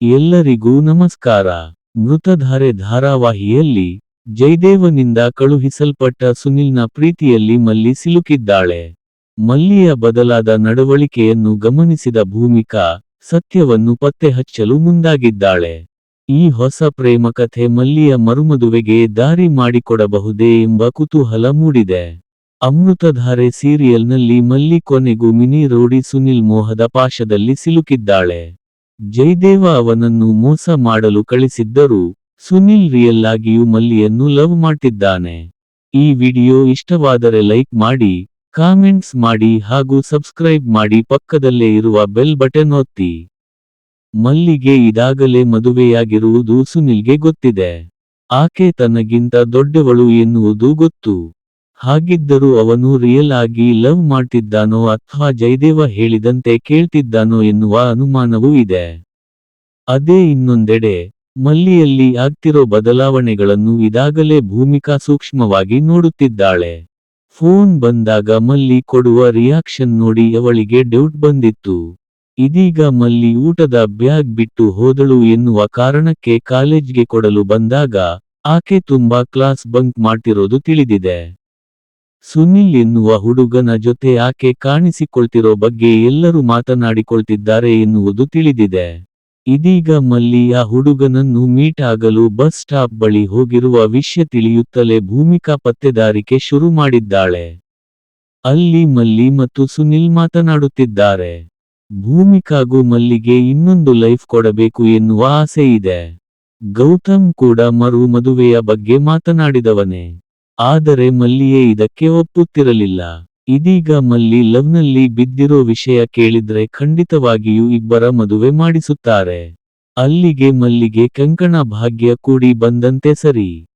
ಎಲ್ಲರಿಗೂ ನಮಸ್ಕಾರ. ಮೃತಧಾರೆ ಧಾರಾವಾಹಿಯಲ್ಲಿ ಜಯದೇವನಿಂದ ಕಳುಹಿಸಲ್ಪಟ್ಟ ಸುನಿಲ್ನ ಪ್ರೀತಿಯಲ್ಲಿ ಮಲ್ಲಿ ಸಿಲುಕಿದ್ದಾಳೆ. ಮಲ್ಲಿಯ ಬದಲಾದ ನಡವಳಿಕೆಯನ್ನು ಗಮನಿಸಿದ ಭೂಮಿಕಾ ಸತ್ಯವನ್ನು ಪತ್ತೆಹಚ್ಚಲು ಮುಂದಾಗಿದ್ದಾಳೆ. ಈ ಹೊಸ ಪ್ರೇಮ ಕಥೆ ಮಲ್ಲಿಯ ಮರುಮದುವೆಗೆ ದಾರಿ ಮಾಡಿಕೊಡಬಹುದೇ ಎಂಬ ಕುತೂಹಲ ಮೂಡಿದೆ. ಅಮೃತಧಾರೆ ಸೀರಿಯಲ್ನಲ್ಲಿ ಮಲ್ಲಿ ಕೊನೆಗೂ ಮಿನಿ ರೋಡಿ ಸುನಿಲ್ ಮೋಹದ ಪಾಶದಲ್ಲಿ ಸಿಲುಕಿದ್ದಾಳೆ. ಜಯದೇವ ಅವನನ್ನು ಮೋಸ ಮಾಡಲು ಕಳಿಸಿದ್ದರೂ ಸುನಿಲ್ ರಿಯಲ್ ಆಗಿಯೂ ಮಲ್ಲಿಯನ್ನು ಲವ್ ಮಾಡ್ತಿದ್ದಾನೆ. ಈ ವಿಡಿಯೋ ಇಷ್ಟವಾದರೆ ಲೈಕ್ ಮಾಡಿ, ಕಾಮೆಂಟ್ಸ್ ಮಾಡಿ ಹಾಗೂ ಸಬ್ಸ್ಕ್ರೈಬ್ ಮಾಡಿ ಪಕ್ಕದಲ್ಲೇ ಇರುವ ಬೆಲ್ ಬಟನ್ ಒತ್ತಿ. ಮಲ್ಲಿಗೆ ಇದಾಗಲೇ ಮದುವೆಯಾಗಿರುವುದು ಸುನಿಲ್ಗೆ ಗೊತ್ತಿದೆ. ಆಕೆ ತನಗಿಂತ ದೊಡ್ಡವಳು ಎನ್ನುವುದು ಗೊತ್ತು. ಹಾಗಿದ್ದರೂ ಅವನು ರಿಯಲ್ ಆಗಿ ಲವ್ ಮಾಡ್ತಿದ್ದಾನೋ ಅಥವಾ ಜಯದೇವ ಹೇಳಿದಂತೆ ಕೇಳ್ತಿದ್ದಾನೋ ಎನ್ನುವ ಅನುಮಾನವೂ ಇದೆ. ಅದೇ ಇನ್ನೊಂದೆಡೆ, ಮಲ್ಲಿಯಲ್ಲಿ ಆಗ್ತಿರೋ ಬದಲಾವಣೆಗಳನ್ನು ಇದಾಗಲೇ ಭೂಮಿಕಾ ಸೂಕ್ಷ್ಮವಾಗಿ ನೋಡುತ್ತಿದ್ದಾಳೆ. ಫೋನ್ ಬಂದಾಗ ಮಲ್ಲಿ ಕೊಡುವ ರಿಯಾಕ್ಷನ್ ನೋಡಿ ಅವಳಿಗೆ ಡೌಟ್ ಬಂದಿತ್ತು. ಇದೀಗ ಮಲ್ಲಿ ಊಟದ ಬ್ಯಾಗ್ ಬಿಟ್ಟು ಹೋದಳು ಎನ್ನುವ ಕಾರಣಕ್ಕೆ ಕಾಲೇಜ್ಗೆ ಕೊಡಲು ಬಂದಾಗ, ಆಕೆ ತುಂಬಾ ಕ್ಲಾಸ್ ಬಂಕ್ ಮಾಡ್ತಿರೋದು ತಿಳಿದಿದೆ. ಸುನಿಲ್ ಎನ್ನುವ ಹುಡುಗನ ಜೊತೆ ಆಕೆ ಕಾಣಿಸಿಕೊಳ್ತಿರೋ ಬಗ್ಗೆ ಎಲ್ಲರೂ ಮಾತನಾಡಿಕೊಳ್ತಿದ್ದಾರೆ ಎನ್ನುವುದು ತಿಳಿದಿದೆ. ಇದೀಗ ಮಲ್ಲಿ ಆ ಹುಡುಗನನ್ನು ಮೀಟ್ ಆಗಲು ಬಸ್ ಸ್ಟಾಪ್ ಬಳಿ ಹೋಗಿರುವ ವಿಷಯ ತಿಳಿಯುತ್ತಲೇ ಭೂಮಿಕಾ ಪತ್ತೆದಾರಿಕೆ ಶುರು ಮಾಡಿದ್ದಾಳೆ. ಅಲ್ಲಿ ಮಲ್ಲಿ ಮತ್ತು ಸುನಿಲ್ ಮಾತನಾಡುತ್ತಿದ್ದಾರೆ. ಭೂಮಿಕಾಗೂ ಮಲ್ಲಿಗೆ ಇನ್ನೊಂದು ಲೈಫ್ ಕೊಡಬೇಕು ಎನ್ನುವ ಆಸೆ ಇದೆ. ಗೌತಮ್ ಕೂಡ ಮರು ಮದುವೆಯ ಬಗ್ಗೆ ಮಾತನಾಡಿದವನೇ. ಆದರೆ ಮಲ್ಲಿಯೇ ಇದಕ್ಕೆ ಒಪ್ಪುತ್ತಿರಲಿಲ್ಲ. ಇದೀಗ ಮಲ್ಲಿ ಲವ್ನಲ್ಲಿ ಬಿದ್ದಿರೋ ವಿಷಯ ಕೇಳಿದ್ರೆ ಖಂಡಿತವಾಗಿಯೂ ಇಬ್ಬರ ಮದುವೆ ಮಾಡಿಸುತ್ತಾರೆ. ಅಲ್ಲಿಗೆ ಮಲ್ಲಿಗೆ ಕಂಕಣ ಭಾಗ್ಯ ಕೂಡಿ ಬಂದಂತೆ ಸರಿ.